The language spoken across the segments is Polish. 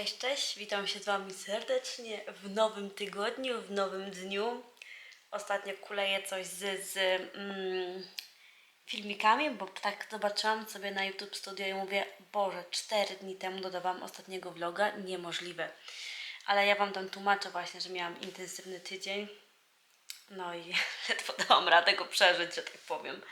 Cześć, cześć, witam się z Wami serdecznie w nowym tygodniu, w nowym dniu. Ostatnio kuleję coś z, z mm, filmikami, bo tak zobaczyłam sobie na YouTube Studio i mówię, Boże, 4 dni temu dodawałam ostatniego vloga, niemożliwe. Ale ja Wam tam tłumaczę właśnie, że miałam intensywny tydzień, no i ledwo dałam radę go przeżyć, że tak powiem.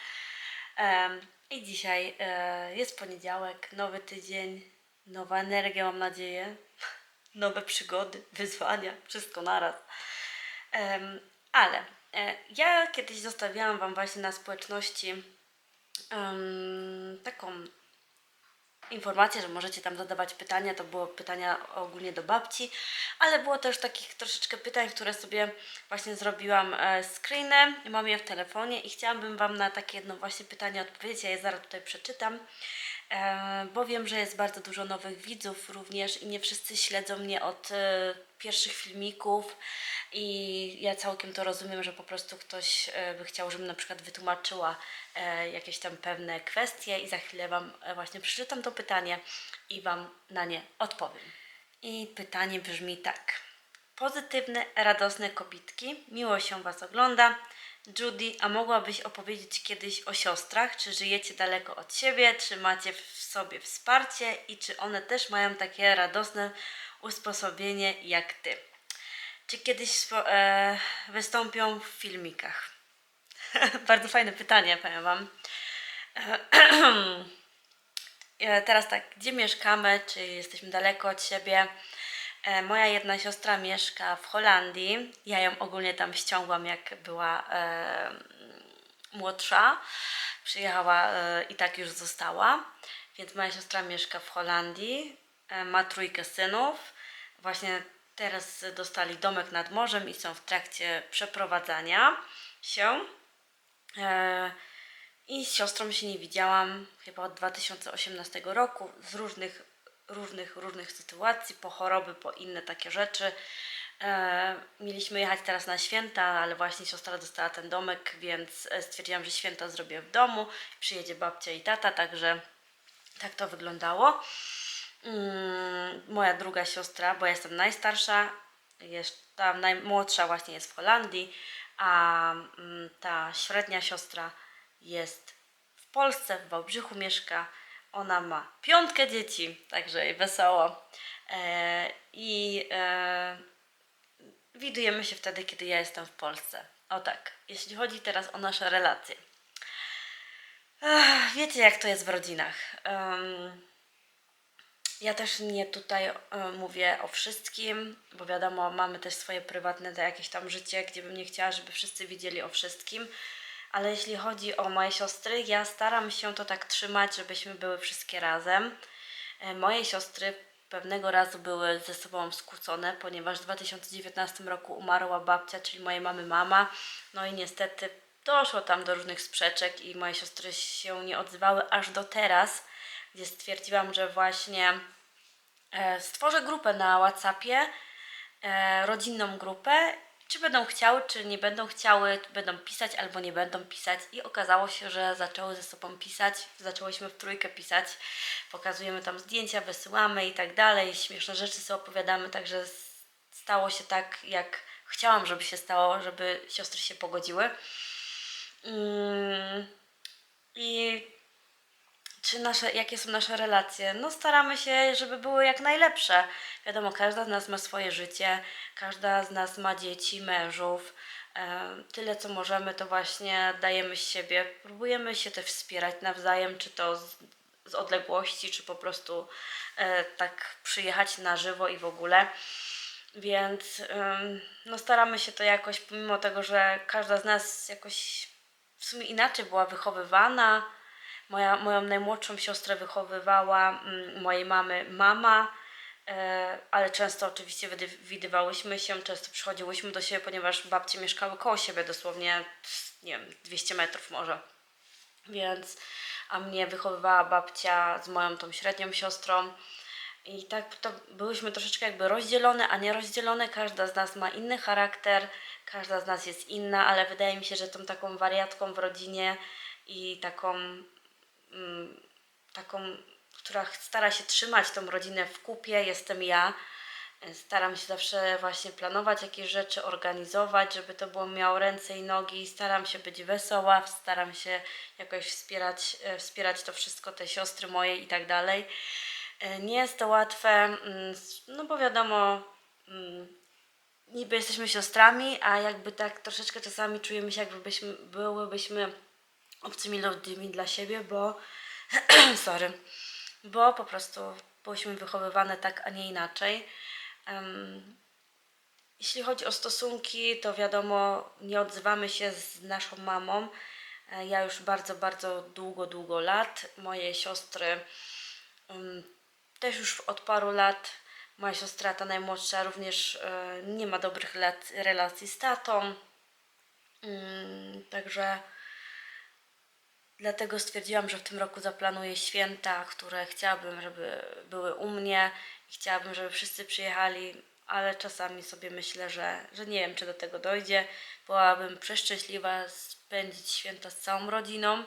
Em, I dzisiaj e, jest poniedziałek, nowy tydzień, nowa energia, mam nadzieję, nowe przygody, wyzwania, wszystko naraz. Em, ale e, ja kiedyś zostawiałam Wam właśnie na społeczności em, taką informację, że możecie tam zadawać pytania. To było pytania ogólnie do babci, ale było też takich troszeczkę pytań, które sobie właśnie zrobiłam e, screeny. Mam je w telefonie i chciałabym Wam na takie jedno właśnie pytanie odpowiedzieć. Ja je zaraz tutaj przeczytam. E, bo wiem, że jest bardzo dużo nowych widzów również i nie wszyscy śledzą mnie od e, pierwszych filmików i ja całkiem to rozumiem, że po prostu ktoś e, by chciał, żebym na przykład wytłumaczyła jakieś tam pewne kwestie i za chwilę Wam właśnie przeczytam to pytanie i Wam na nie odpowiem. I pytanie brzmi tak. Pozytywne, radosne kobitki, miło się Was ogląda. Judy, a mogłabyś opowiedzieć kiedyś o siostrach? Czy żyjecie daleko od siebie? Czy macie w sobie wsparcie? I czy one też mają takie radosne usposobienie jak Ty? Czy kiedyś e, wystąpią w filmikach? Bardzo fajne pytanie, powiem Wam. E, Teraz tak, gdzie mieszkamy? Czy jesteśmy daleko od siebie? E, Moja jedna siostra mieszka w Holandii. Ja ją ogólnie tam ściągłam, jak była e, młodsza. Przyjechała e, i tak już została. Więc moja siostra mieszka w Holandii. E, ma trójkę synów. Właśnie teraz dostali domek nad morzem i są w trakcie przeprowadzania się. E, I z siostrą się nie widziałam chyba od 2018 roku z różnych, różnych, różnych sytuacji, po choroby, po inne takie rzeczy. E, mieliśmy jechać teraz na święta, ale właśnie siostra dostała ten domek, więc e, stwierdziłam, że święta zrobię w domu. Przyjedzie babcia i tata, także tak to wyglądało. Mm, moja druga siostra, bo ja jestem najstarsza, jest, ta najmłodsza właśnie jest w Holandii, a mm, ta średnia siostra jest w Polsce, w Wałbrzychu mieszka. Ona ma piątkę dzieci, także jej wesoło. E, I e, widujemy się wtedy, kiedy ja jestem w Polsce. O tak, jeśli chodzi teraz o nasze relacje. Ech, wiecie, jak to jest w rodzinach. Em, ja też nie tutaj e, mówię o wszystkim, bo wiadomo, mamy też swoje prywatne to jakieś tam życie, gdzie bym nie chciała, żeby wszyscy wiedzieli o wszystkim. Ale jeśli chodzi o moje siostry, ja staram się to tak trzymać, żebyśmy były wszystkie razem. E, Moje siostry pewnego razu były ze sobą skłócone, ponieważ w 2019 roku umarła babcia, czyli mojej mamy mama. No i niestety doszło tam do różnych sprzeczek i moje siostry się nie odzywały aż do teraz, gdzie stwierdziłam, że właśnie e, stworzę grupę na WhatsAppie, e, rodzinną grupę. Czy będą chciały, czy nie będą chciały, będą pisać albo nie będą pisać. I okazało się, że zaczęły ze sobą pisać. Zaczęłyśmy w trójkę pisać. Pokazujemy tam zdjęcia, wysyłamy i tak dalej. Śmieszne rzeczy sobie opowiadamy, także stało się tak, jak chciałam, żeby się stało, żeby siostry się pogodziły. Mm, I czy nasze, jakie są nasze relacje? No staramy się, żeby były jak najlepsze. Wiadomo, każda z nas ma swoje życie, każda z nas ma dzieci, mężów. E, tyle co możemy, to właśnie dajemy z siebie. Próbujemy się też wspierać nawzajem, czy to z, z odległości, czy po prostu e, tak przyjechać na żywo i w ogóle. Więc no staramy się to jakoś, pomimo tego, że każda z nas jakoś w sumie inaczej była wychowywana. Moja, moją najmłodszą siostrę wychowywała mm, mojej mamy mama, e, ale często oczywiście widywałyśmy się, często przychodziłyśmy do siebie, ponieważ babcie mieszkały koło siebie, dosłownie, nie wiem, 200 metrów może. Więc, a mnie wychowywała babcia z moją tą średnią siostrą. I tak to byłyśmy troszeczkę jakby rozdzielone, a nie rozdzielone. Każda z nas ma inny charakter, każda z nas jest inna, ale wydaje mi się, że tą taką wariatką w rodzinie i taką, taką, która stara się trzymać tą rodzinę w kupie, jestem ja. E, Staram się zawsze właśnie planować jakieś rzeczy, organizować, żeby to było miało ręce i nogi. Staram się być wesoła, staram się jakoś wspierać, e, wspierać to wszystko, te siostry moje i tak dalej. E, Nie jest to łatwe, mm, no bo wiadomo, mm, niby jesteśmy siostrami, a jakby tak troszeczkę czasami czujemy się, jakby byśmy, byłybyśmy obcymi ludźmi dla siebie, bo sorry, bo po prostu byłyśmy wychowywane tak, a nie inaczej. Em, jeśli chodzi o stosunki, to wiadomo, nie odzywamy się z naszą mamą. E, Ja już bardzo, bardzo długo, długo lat. Moje siostry em, też już od paru lat. Moja siostra, ta najmłodsza, również e, nie ma dobrych lat, relacji z tatą. Mm, Także dlatego stwierdziłam, że w tym roku zaplanuję święta, które chciałabym, żeby były u mnie i chciałabym, żeby wszyscy przyjechali, ale czasami sobie myślę, że, że nie wiem, czy do tego dojdzie. Byłabym przeszczęśliwa spędzić święta z całą rodziną.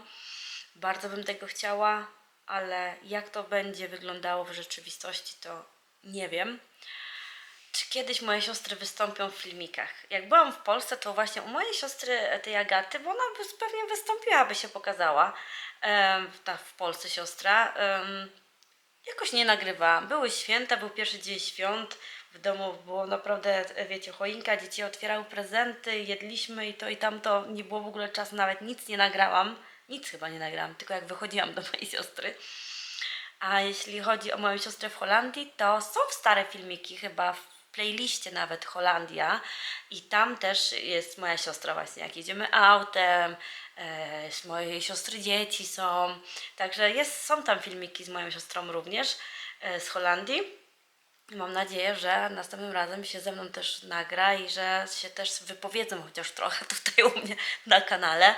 Bardzo bym tego chciała, ale jak to będzie wyglądało w rzeczywistości, to nie wiem. Czy kiedyś moje siostry wystąpią w filmikach? Jak byłam w Polsce, to właśnie u mojej siostry, e, tej Agaty, bo ona pewnie wystąpiła, by się pokazała. Ta w Polsce siostra. Jakoś nie nagrywałam. Były święta, był pierwszy dzień świąt. W domu było naprawdę, e, wiecie, choinka, dzieci otwierały prezenty, jedliśmy i to i tamto. Nie było w ogóle czasu, nawet nic nie nagrałam. Nic chyba nie nagrałam, tylko jak wychodziłam do mojej siostry. A jeśli chodzi o moją siostrę w Holandii, to są stare filmiki, chyba playliście nawet Holandia i tam też jest moja siostra właśnie, jak jedziemy autem, e, z mojej siostry dzieci są, także jest, są tam filmiki z moją siostrą również e, z Holandii. Mam nadzieję, że następnym razem się ze mną też nagra i że się też wypowiedzą chociaż trochę tutaj u mnie na kanale.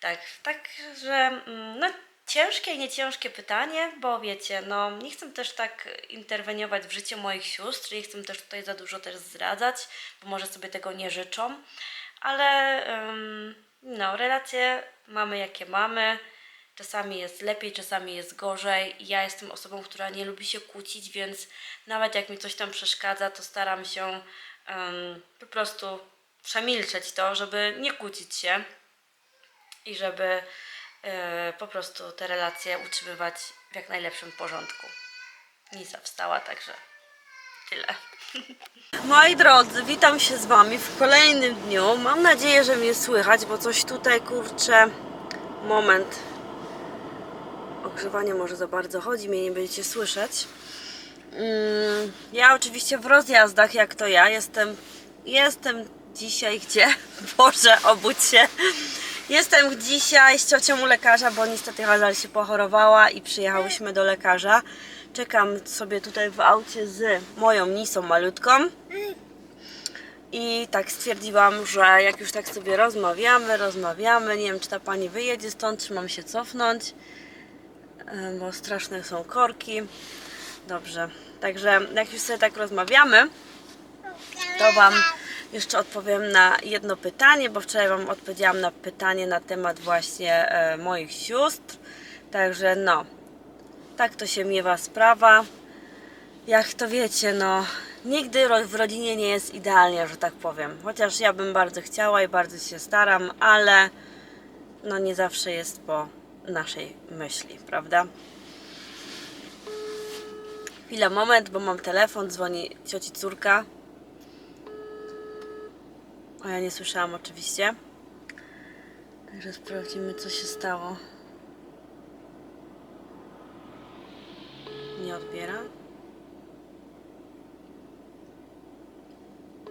Tak, tak, że mm, no ciężkie i nieciężkie pytanie, bo wiecie, no nie chcę też tak interweniować w życie moich sióstr, nie chcę też tutaj za dużo też zdradzać, bo może sobie tego nie życzą, ale no relacje mamy jakie mamy, czasami jest lepiej, czasami jest gorzej. Ja jestem osobą, która nie lubi się kłócić, więc nawet jak mi coś tam przeszkadza, to staram się ym, po prostu przemilczeć to, żeby nie kłócić się i żeby po prostu te relacje utrzymywać w jak najlepszym porządku. Nisa wstała, także tyle. Moi drodzy, witam się z Wami w kolejnym dniu. Mam nadzieję, że mnie słychać, bo coś tutaj kurczę. Moment. Ogrzewanie może za bardzo chodzi, mnie nie będziecie słyszeć. Mm, ja oczywiście w rozjazdach, jak to ja, jestem, jestem dzisiaj gdzie? Boże, obudź się. Jestem dzisiaj z ciocią u lekarza, bo niestety Hazal się pochorowała i przyjechałyśmy do lekarza. Czekam sobie tutaj w aucie z moją Nisą malutką. I tak stwierdziłam, że jak już tak sobie rozmawiamy, rozmawiamy, nie wiem czy ta pani wyjedzie stąd, czy mam się cofnąć, e, bo straszne są korki. Dobrze, także jak już sobie tak rozmawiamy, to Wam jeszcze odpowiem na jedno pytanie, bo wczoraj Wam odpowiedziałam na pytanie na temat właśnie e, moich sióstr. Także no, tak to się miewa sprawa. Jak to wiecie, no, nigdy w rodzinie nie jest idealnie, że tak powiem. Chociaż ja bym bardzo chciała i bardzo się staram, ale no nie zawsze jest po naszej myśli, prawda? Chwila, moment, bo mam telefon, dzwoni cioci córka. A ja nie słyszałam oczywiście. Także sprawdzimy, co się stało. Nie odbiera.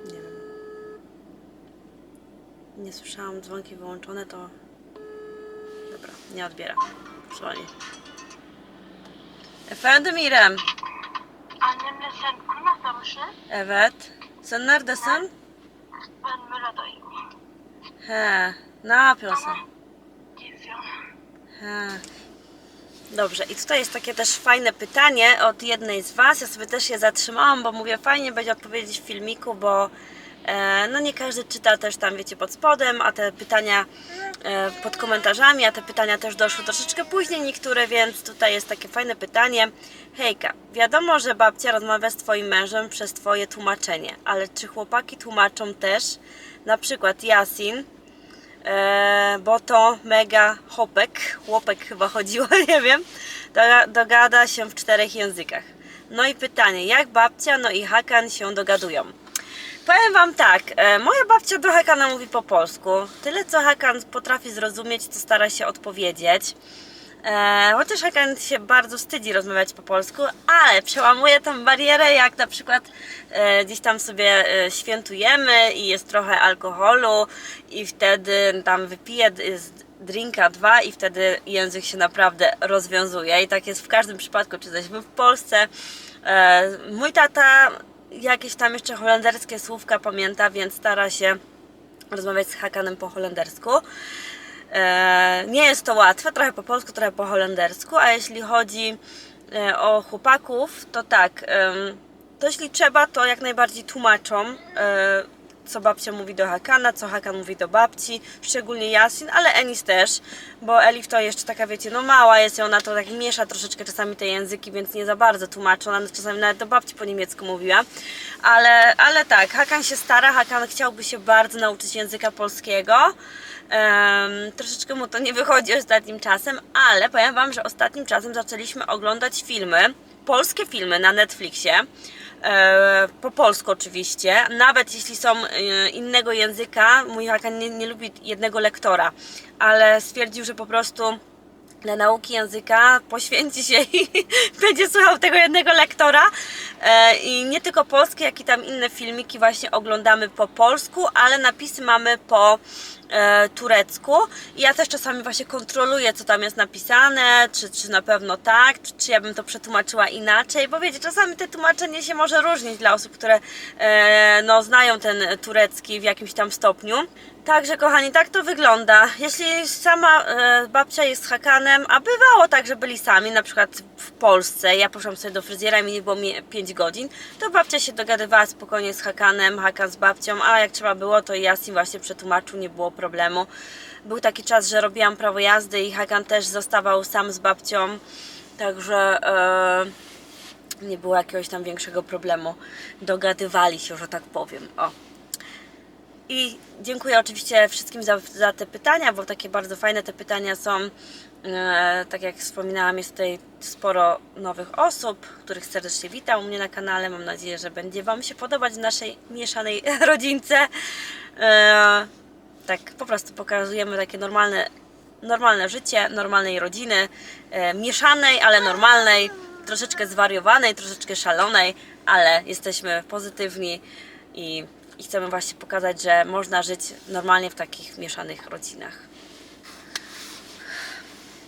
Nie wiem. Nie słyszałam dzwonki wyłączone, to. Dobra, nie odbiera. Dzwoni. Efendim İrem. Annemle sen konakta mısın? Evet. Sen neredesin? Murat'ayım. He. Yapıyorsun? Geziyorum. Ha. Dobrze, i tutaj jest takie też fajne pytanie od jednej z Was. Ja sobie też je zatrzymałam, bo mówię, fajnie będzie odpowiedzieć w filmiku, bo no nie każdy czyta też tam, wiecie, pod spodem, a te pytania e, pod komentarzami, a te pytania też doszły troszeczkę później niektóre, więc tutaj jest takie fajne pytanie. Hejka, wiadomo, że babcia rozmawia z twoim mężem przez twoje tłumaczenie, ale czy chłopaki tłumaczą też? Na przykład Yasin, e, bo to mega chłopek, chłopek chyba chodziło, nie wiem, doga- dogada się w czterech językach. No i pytanie, jak babcia, no i Hakan się dogadują? Powiem Wam tak, e, moja babcia do Hakana mówi po polsku. Tyle co Hakan potrafi zrozumieć, to stara się odpowiedzieć. E, chociaż Hakan się bardzo wstydzi rozmawiać po polsku, ale przełamuje tą barierę, jak na przykład e, gdzieś tam sobie świętujemy i jest trochę alkoholu i wtedy tam wypije drinka dwa i wtedy język się naprawdę rozwiązuje i tak jest w każdym przypadku, czy jesteśmy w Polsce. Mój tata jakieś tam jeszcze holenderskie słówka pamięta, więc stara się rozmawiać z Hakanem po holendersku. E, nie jest to łatwe, trochę po polsku, trochę po holendersku, a jeśli chodzi e, o chłopaków, to tak, to jeśli trzeba, to jak najbardziej tłumaczą, e, co babcia mówi do Hakana, co Hakan mówi do babci, szczególnie Yasin, ale Enis też, bo Elif to jeszcze taka, wiecie, no mała jest i ona to tak miesza troszeczkę czasami te języki, więc nie za bardzo tłumaczy, ona czasami nawet do babci po niemiecku mówiła, ale, ale tak, Hakan się stara, Hakan chciałby się bardzo nauczyć języka polskiego, Em, troszeczkę mu to nie wychodzi ostatnim czasem, ale powiem Wam, że ostatnim czasem zaczęliśmy oglądać filmy, polskie filmy na Netflixie. E, po polsku oczywiście, nawet jeśli są e, innego języka, mój Hakan nie, nie lubi jednego lektora, ale stwierdził, że po prostu dla nauki języka poświęci się i będzie słuchał tego jednego lektora. E, I nie tylko polskie, jak i tam inne filmiki właśnie oglądamy po polsku, ale napisy mamy po turecku. I ja też czasami właśnie kontroluję, co tam jest napisane, czy, czy na pewno tak, czy, czy ja bym to przetłumaczyła inaczej, bo wiecie, czasami te tłumaczenie się może różnić dla osób, które e, no, znają ten turecki w jakimś tam stopniu. Także kochani, tak to wygląda. Jeśli sama e, babcia jest Hakanem, a bywało tak, że byli sami, na przykład w Polsce, ja poszłam sobie do fryzjera i mi było mi 5 godzin, to babcia się dogadywała spokojnie z Hakanem, Hakan z babcią, a jak trzeba było, to Yasin właśnie przetłumaczył, nie było problemu. Był taki czas, że robiłam prawo jazdy i Hakan też zostawał sam z babcią, także... E, nie było jakiegoś tam większego problemu. Dogadywali się, że tak powiem. O. I dziękuję oczywiście wszystkim za, za te pytania, bo takie bardzo fajne te pytania są. E, tak jak wspominałam, jest tutaj sporo nowych osób, których serdecznie witam u mnie na kanale. Mam nadzieję, że będzie Wam się podobać w naszej mieszanej rodzince. E, tak po prostu pokazujemy takie normalne, normalne życie, normalnej rodziny, e, mieszanej, ale normalnej, troszeczkę zwariowanej, troszeczkę szalonej, ale jesteśmy pozytywni i, i chcemy właśnie pokazać, że można żyć normalnie w takich mieszanych rodzinach.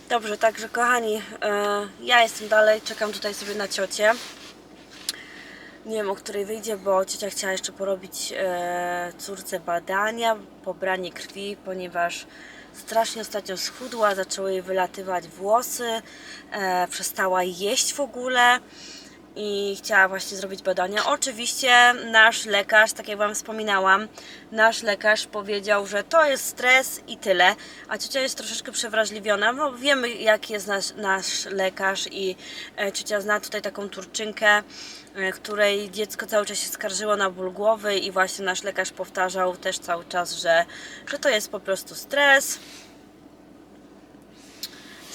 Dobrze, także kochani, e, ja jestem dalej, czekam tutaj sobie na ciocię. Nie wiem, o której wyjdzie, bo ciocia chciała jeszcze porobić e, córce badania, pobranie krwi, ponieważ strasznie ostatnio schudła, zaczęły jej wylatywać włosy, e, przestała jeść w ogóle i chciała właśnie zrobić badania. Oczywiście nasz lekarz, tak jak Wam wspominałam, nasz lekarz powiedział, że to jest stres i tyle, a ciocia jest troszeczkę przewrażliwiona, bo wiemy jaki jest nasz, nasz lekarz i e, ciocia zna tutaj taką turczynkę, e, której dziecko cały czas się skarżyło na ból głowy i właśnie nasz lekarz powtarzał też cały czas, że, że to jest po prostu stres,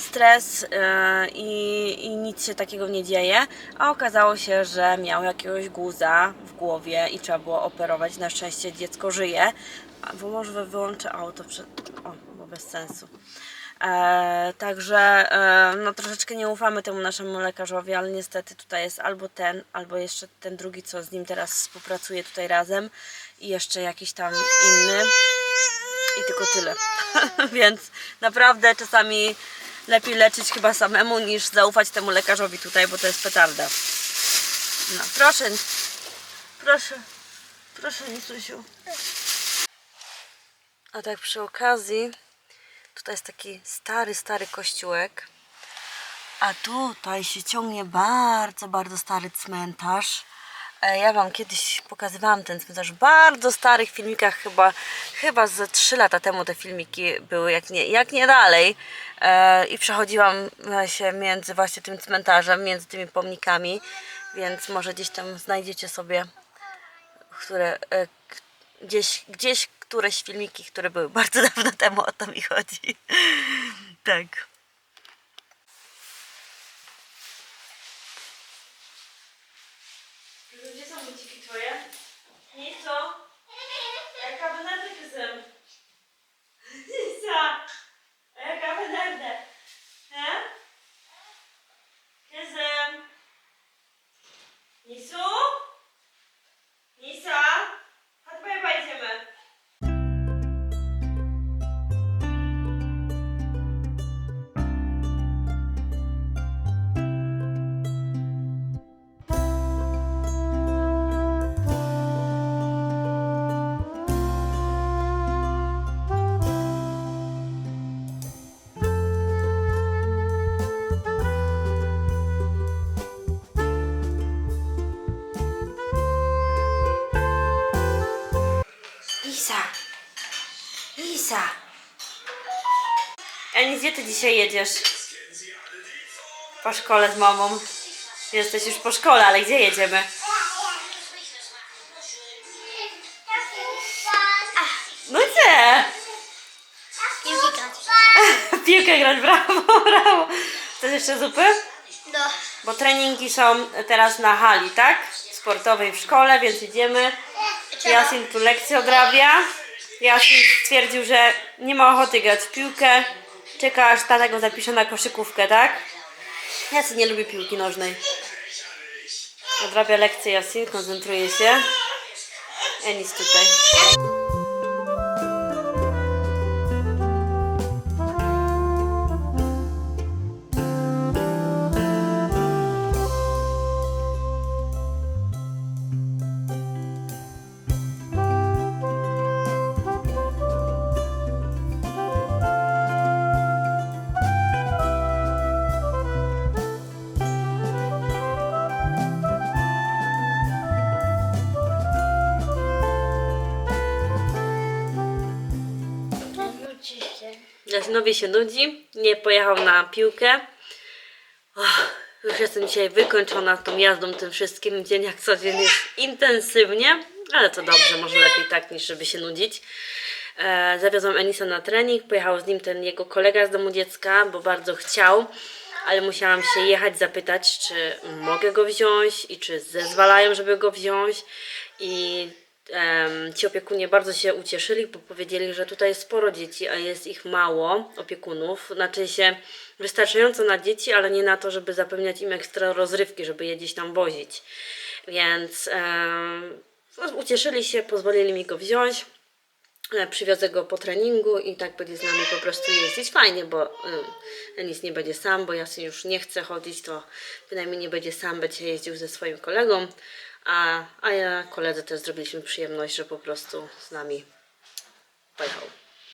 stres e, i, i nic się takiego nie dzieje, a okazało się, że miał jakiegoś guza w głowie i trzeba było operować. Na szczęście dziecko żyje, bo może wyłączę auto, przed... o, bo bez sensu. E, także e, no troszeczkę nie ufamy temu naszemu lekarzowi, ale niestety tutaj jest albo ten, albo jeszcze ten drugi, co z nim teraz współpracuje tutaj razem i jeszcze jakiś tam inny i tylko tyle. Więc naprawdę czasami lepiej leczyć chyba samemu niż zaufać temu lekarzowi tutaj, bo to jest petarda. No, proszę, proszę, proszę Nisusiu. A tak przy okazji, tutaj jest taki stary, stary kościółek. A tutaj się ciągnie bardzo, bardzo stary cmentarz. E, Ja Wam kiedyś pokazywałam ten cmentarz w bardzo starych filmikach, chyba, chyba ze 3 lata temu te filmiki były, jak nie, jak nie dalej. E, I przechodziłam e, się między właśnie tym cmentarzem, między tymi pomnikami, więc może gdzieś tam znajdziecie sobie które, e, gdzieś, gdzieś któreś filmiki, które były bardzo dawno temu, o to mi chodzi. tak. Nerede? He? Kızım. Nisu? Nisa. Isa. Ani, gdzie ty dzisiaj jedziesz? Po szkole z mamą. Jesteś już po szkole, ale gdzie jedziemy? No gdzie? Grać. Piłkę grać, brawo, brawo. Chcesz jeszcze zupy? No. Bo treningi są teraz na hali, tak? Sportowej w szkole, więc idziemy. Jasin tu lekcję odrabia. Jasin stwierdził, że nie ma ochoty grać w piłkę. Czeka aż tata go zapisze na koszykówkę, tak? Jasin nie lubi piłki nożnej. Odrabia lekcję Jasin, koncentruje się. Enis tutaj. Jasinowi się nudzi, nie pojechał na piłkę. Już jestem dzisiaj wykończona tą jazdą, tym wszystkim. Dzień jak co dzień jest intensywnie, ale to dobrze, może lepiej tak niż żeby się nudzić. E, zawiozłam Enisa na trening, pojechał z nim ten jego kolega z domu dziecka, bo bardzo chciał, ale musiałam się jechać zapytać, czy mogę go wziąć i czy zezwalają, żeby go wziąć. I ci opiekunie bardzo się ucieszyli, bo powiedzieli, że tutaj jest sporo dzieci, a jest ich mało opiekunów. Znaczy się wystarczająco na dzieci, ale nie na to, żeby zapewniać im ekstra rozrywki, żeby je gdzieś tam wozić. Więc no, ucieszyli się, pozwolili mi go wziąć. E, Przywiozę go po treningu i tak będzie z nami po prostu jeździć. Fajnie, bo y, nic nie będzie sam, bo Jasyn już nie chce chodzić, to bynajmniej nie będzie sam, będzie jeździł ze swoim kolegą. A, a ja koledze też zrobiliśmy przyjemność, że po prostu z nami pojechał.